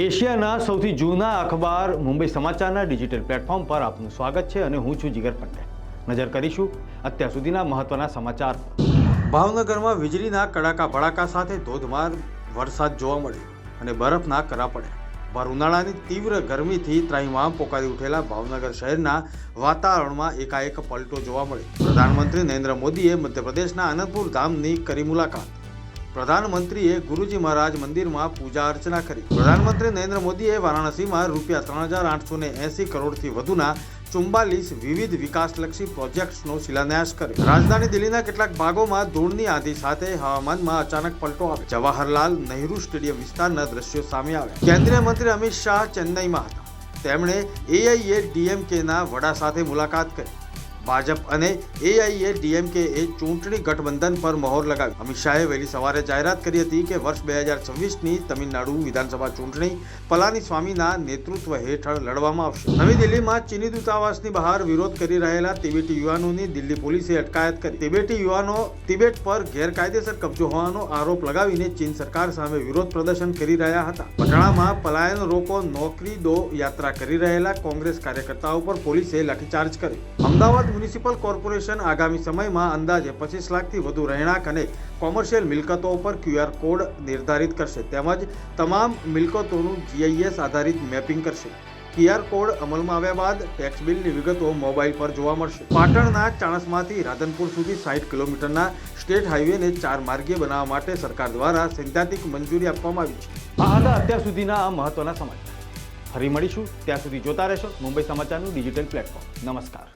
એશિયાના સૌથી જૂના અખબાર મુંબઈ સમાચારના ડિજિટલ પ્લેટફોર્મ પર આપનું સ્વાગત છે અને હું છું જીગર પટેલ નજર કરીશું અત્યાર સુધીના મહત્વના સમાચાર ભાવનગરમાં વીજળીના કડાકા ભડાકા સાથે ધોધમાર વરસાદ જોવા મળ્યો અને બરફના કરા પડ્યા. ભર ઉનાળાની તીવ્ર ગરમીથી ત્રાહિમામ પોકારી ઉઠેલા ભાવનગર શહેરના વાતાવરણમાં એકાએક પલટો જોવા મળ્યો. પ્રધાનમંત્રી નરેન્દ્ર મોદીએ મધ્યપ્રદેશના આનંદપુર ધામની કરી મુલાકાત. પ્રધાનમંત્રીએ ગુરુજી મહારાજ મંદિરમાં પૂજા અર્ચના કરી. પ્રધાનમંત્રી નરેન્દ્ર મોદીએ વારાણસીમાં રૂપિયા ત્રણ હજાર આઠસો ને એસી કરોડથી વધુના ચુમ્બાલીસ વિવિધ વિકાસલક્ષી પ્રોજેક્ટ્સનો શિલાન્યાસ કર્યો. રાજધાની દિલ્હીના કેટલાક ભાગોમાં ધૂળની આંધી સાથે હવામાનમાં અચાનક પલટો આવ્યો. જવાહરલાલ નહેરુ સ્ટેડિયમ વિસ્તારના દ્રશ્યો સામે આવ્યા. કેન્દ્રીય મંત્રી અમિત શાહ ચેન્નઈમાં હતા. તેમણે એઆઈએ ડીએમકેના વડા સાથે મુલાકાત કરી. ભાજપ અને એઆઈએ ડીએમકે એ ચૂંટણી ગઠબંધન પર મહોર લગાવી. અમિત શાહે વહેલી સવારે જાહેરાત કરી હતી કે વર્ષ બે હજાર છવ્વીસની તમિલનાડુ વિધાનસભા ચૂંટણી પલાની સ્વામીના નેતૃત્વ હેઠળ લડવામાં આવશે. નવી દિલ્હીમાં ચીની દૂતાવાસની બહાર વિરોધ કરી રહેલા તિબેટી યુવાનોની દિલ્હી પોલીસે અટકાયત કરી. તિબેટી યુવાનો તિબેટ પર ગેરકાયદેસર કબજો હોવાનો આરોપ લગાવીને ચીન સરકાર સામે વિરોધ પ્રદર્શન કરી રહ્યા હતા. પટણામાં પલાયન રોકો નોકરી દો યાત્રા કરી રહેલા કોંગ્રેસ કાર્યકર્તાઓ પર પોલીસે લાઠીચાર્જ કરી અમદાવાદ મ્યુનિસિપલ કોર્પોરેશન આગામી સમયમાં અંદાજે પચીસ લાખથી વધુ રહેણાંક અને કોમર્શિયલ મિલકતો પર ક્યુઆર કોડ નિર્ધારિત કરશે તેમજ તમામ મિલકતોનું જીઆઈએસ આધારિત મેપિંગ કરશે. ક્યુઆર કોડ અમલમાં આવ્યા બાદ ટેક્સ બિલની વિગતો મોબાઈલ પર જોવા મળશે. પાટણના ચાણસમાંથી રાધનપુર સુધી સાઠ કિલોમીટરના સ્ટેટ હાઈવેને ચાર માર્ગીય બનાવવા માટે સરકાર દ્વારા સૈદ્ધાંતિક મંજૂરી આપવામાં આવી છે. આ હતા અત્યાર સુધીના આ મહત્વના સમાચાર. ફરી મળીશું. ત્યાં સુધી જોતા રહેશો મુંબઈ સમાચારનું ડિજિટલ પ્લેટફોર્મ. નમસ્કાર.